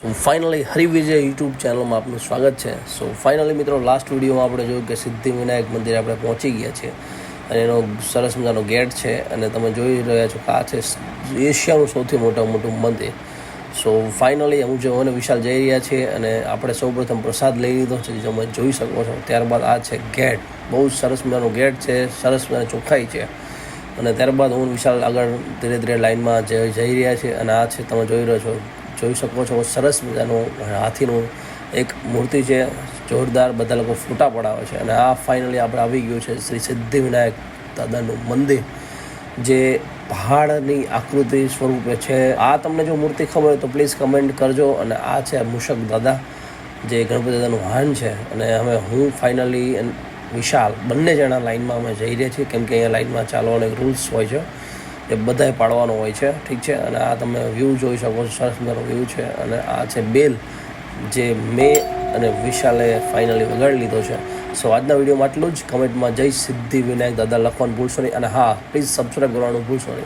Finally હરિવિજય YouTube ચેનલમાં આપનું સ્વાગત છે. સો ફાઇનલી મિત્રો લાસ્ટ વિડીયોમાં આપણે જોયું કે સિદ્ધિવિનાયક મંદિરે આપણે પહોંચી ગયા છીએ. અને એનો સરસ મજાનો ગેટ છે. અને તમે જોઈ રહ્યા છો કે આ છે એશિયાનું સૌથી મોટા મોટું મંદિર. સો ફાઇનલી હું જો અને વિશાલ જઈ રહ્યા છીએ અને આપણે સૌપ્રથમ પ્રસાદ લઈ લીધો છે, જે તમે જોઈ શકો છો. ત્યારબાદ આ છે ગેટ. બહુ જ સરસ મજાનો ગેટ છે. સરસ મજાની ચોખ્ખાઈ છે. અને ત્યારબાદ હું વિશાલ આગળ ધીરે ધીરે લાઇનમાં જઈ રહ્યા છીએ. અને આ છે તમે જોઈ રહ્યો છો જોઈ શકો છો. સરસ મજાનું હાથીનું એક મૂર્તિ છે. જોરદાર બધા લોકો ફોટા પડાવે છે. અને આ ફાઇનલી આપણે આવી ગયું છે શ્રી સિદ્ધિવિનાયક દાદાનું મંદિર, જે પહાડની આકૃતિ સ્વરૂપે છે. આ તમને જો મૂર્તિ ખબર હોય તો પ્લીઝ કમેન્ટ કરજો. અને આ છે મૂષક દાદા, જે ગણપતિ દાદાનું વાહન છે. અને હવે હું ફાઇનલી વિશાલ બંને જણા લાઇનમાં અમે જઈ રહ્યા છીએ. કેમ કે અહીંયા લાઇનમાં ચાલવાનો એક રૂલ્સ હોય છે. એ બધાએ પાડવાનો હોય છે, ઠીક છે? અને આ તમે વ્યૂ જોઈ શકો છો, સરસ મજાનો વ્યૂ છે. અને આ છે બેલ, જે મેં અને વિશાલે ફાઇનલી વગાડી લીધો છે. સો આજના વિડીયોમાં આટલું જ. કમેન્ટમાં જય સિદ્ધિ વિનાયક દાદા લખવાનું ભૂલશો નહીં. અને હા પ્લીઝ સબસ્ક્રાઈબ કરવાનું ભૂલશો નહીં.